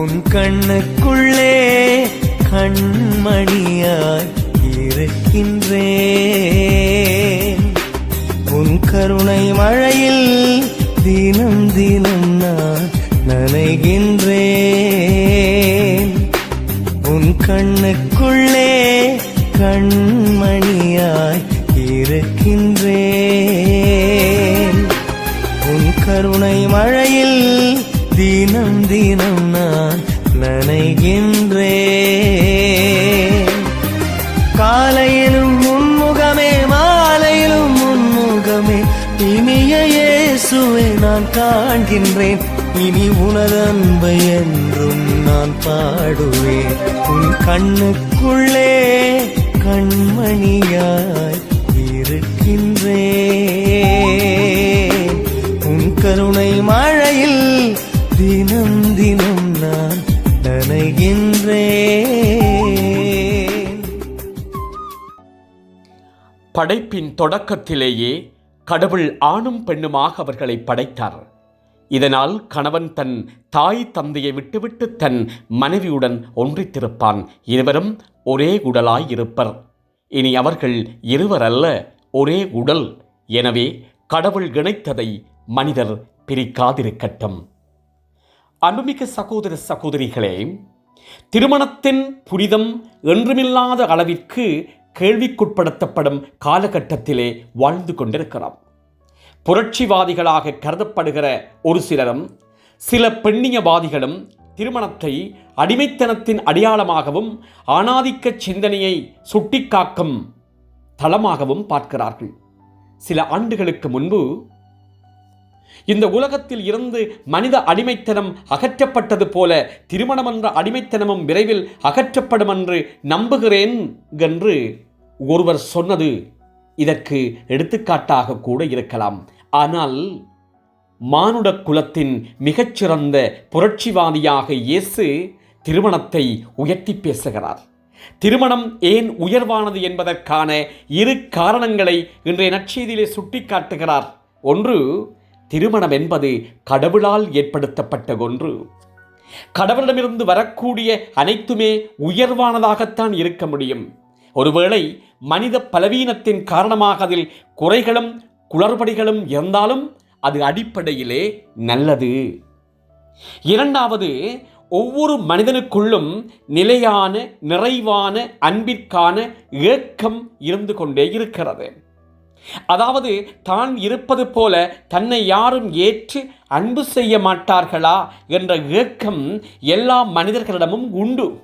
உன் கண்ணுக்குள்ளே கண்மணியாய் இருக்கின்றேன். உன் கருணை மழையில் தினம் தினம் நான் நனைகின்றேன். உன் கண்ணுக்குள்ளே கண்மணியாய் இருக்கின்றேன். உன் கருணை மழையில் தினம் தினம் நான் நனைகின்றே காலையிலும் உன்முகமே மாலையிலும் உன்முகமே இனிய இயேசுவை நான் காண்கின்றேன். இனி உனதன்பை என்றும் நான் பாடுவேன். உன் கண்ணுக்குள்ளே கண்மணியாய் இருக்கின்றேன். தினம் நான் நனைகின்றேன். படைப்பின் தொடக்கத்திலேயே கடவுள் ஆணும் பெண்ணுமாக அவர்களை படைத்தார். இதனால் கணவன் தன் தாய் தந்தையை விட்டுவிட்டு தன் மனைவியுடன் ஒன்றித்திருப்பான். இருவரும் ஒரே உடலாய் இருப்பர். இனி அவர்கள் இருவர் அல்ல ஒரே உடல். எனவே கடவுள் இணைத்ததை மனிதர் பிரிக்காதிருக்கட்டும். அன்புமிக்க சகோதர சகோதரிகளே திருமணத்தின் புனிதம் என்றுமில்லாத அளவிற்கு கேள்விக்குட்படுத்தப்படும் காலகட்டத்திலே வாழ்ந்து கொண்டிருக்கிறோம். புரட்சிவாதிகளாக கருதப்படுகிற ஒரு சிலரும் சில பெண்ணியவாதிகளும் திருமணத்தை அடிமைத்தனத்தின் அடையாளமாகவும் ஆணாதிக்க சிந்தனையை சுட்டிக்காக்கும் தளமாகவும் பார்க்கிறார்கள். சில ஆண்டுகளுக்கு முன்பு இந்த உலகத்தில் இருந்து மனித அடிமைத்தனம் அகற்றப்பட்டது போல திருமணம் என்ற அடிமைத்தனமும் விரைவில் அகற்றப்படும் என்று நம்புகிறேன் என்று ஒருவர் சொன்னது இதற்கு எடுத்துக்காட்டாக கூட இருக்கலாம். ஆனால் மானுட குலத்தின் மிகச்சிறந்த புரட்சிவாதியாக இயேசு திருமணத்தை உயர்த்தி பேசுகிறார். திருமணம் ஏன் உயர்வானது என்பதற்கான இரு காரணங்களை இன்றைய நற்செய்தியிலே சுட்டிக்காட்டுகிறார். ஒன்று திருமணம் என்பது கடவுளால் ஏற்படுத்தப்பட்ட ஒன்று. கடவுளிடமிருந்து வரக்கூடிய அனைத்துமே உயர்வானதாகத்தான் இருக்க முடியும். ஒருவேளை மனித பலவீனத்தின் காரணமாக அதில் குறைகளும் குளறுபடிகளும் இருந்தாலும் அது அடிப்படையிலே நல்லது. இரண்டாவது ஒவ்வொரு மனிதனுக்குள்ளும் நிலையான நிறைவான அன்பிற்கான ஏக்கம் இருந்து கொண்டே இருக்கிறது. அதாவது தான் இருப்பது போல தன்னை யாரும் ஏற்று அன்பு செய்ய மாட்டார்களா என்ற ஏக்கம் எல்லா மனிதர்களிடமும் உண்டு.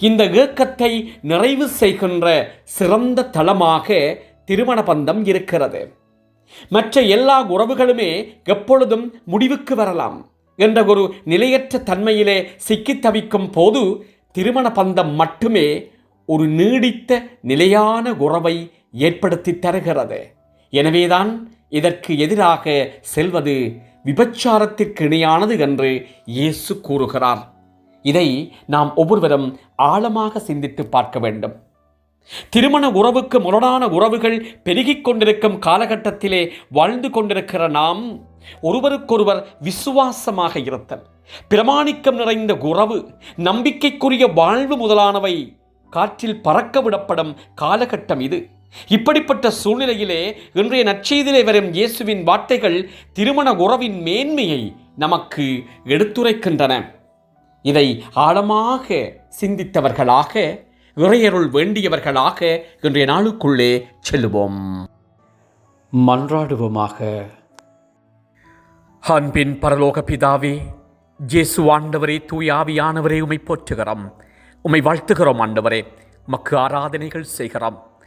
இந்த ஏக்கத்தை நிறைவு செய்கின்ற சிறந்த தளமாக திருமண பந்தம் இருக்கிறது. மற்ற எல்லா உறவுகளுமே எப்பொழுதும் முடிவுக்கு வரலாம் என்ற ஒரு நிலையற்ற தன்மையிலே சிக்கித் தவிக்கும் போது திருமண பந்தம் மட்டுமே ஒரு நீடித்த நிலையான உறவை ஏற்படுத்தி தருகிறது. எனவேதான் இதற்கு எதிராக செல்வது விபச்சாரத்திற்கு இணையானது என்று இயேசு கூறுகிறார். இதை நாம் ஒவ்வொருவரும் ஆழமாக சிந்தித்து பார்க்க வேண்டும். திருமண உறவுக்கு முரணான உறவுகள் பெருகிக் கொண்டிருக்கும் காலகட்டத்திலே வாழ்ந்து கொண்டிருக்கிற நாம் ஒருவருக்கொருவர் விசுவாசமாக இருத்தல் பிரமாணிக்கம் நிறைந்த உறவு நம்பிக்கைக்குரிய வாழ்வு முதலானவை காற்றில் பறக்க விடப்படும் காலகட்டம் இது. இப்படிப்பட்ட சூழ்நிலையிலே இன்றைய நற்செய்திலே வரும் இயேசுவின் வார்த்தைகள் திருமண உறவின் மேன்மையை நமக்கு எடுத்துரைக்கின்றன. இதை ஆழமாக சிந்தித்தவர்களாக இறையருள் வேண்டியவர்களாக இன்றைய நாளுக்குள்ளே செல்லுவோம். மன்றாடுவோமாக. அன்பின் பரலோக பிதாவே ஜேசு ஆண்டவரே தூய ஆவியானவரே உமை போற்றுகிறோம். உம்மை வாழ்த்துகிறோம் ஆண்டவரே. மக்கு ஆராதனைகள் செய்கிறோம்.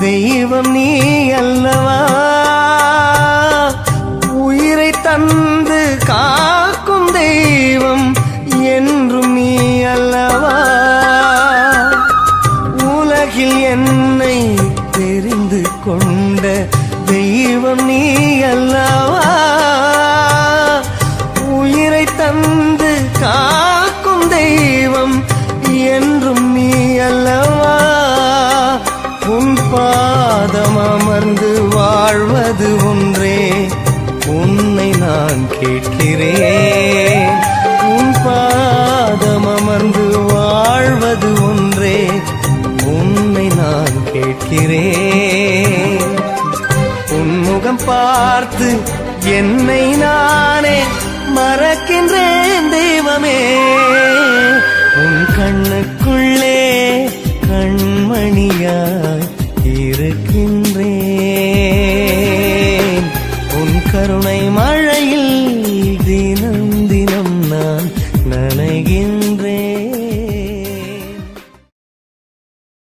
தெய்வம் நீ அல்லவா? உயிரை தந்து காக்கும் தெய்வம் என்றும் நீ அல்லவா? உலகில் என்னை தெரிந்து கொண்ட தெய்வம் நீ அல்லவா? கேட்கிறேன். உன் பாதம் அமர்ந்து வாழ்வது ஒன்றே. உன்னை நான் கேட்கிறேன். உன்முகம் பார்த்து என்னை நானே மறக்கின்றேன் தெய்வமே.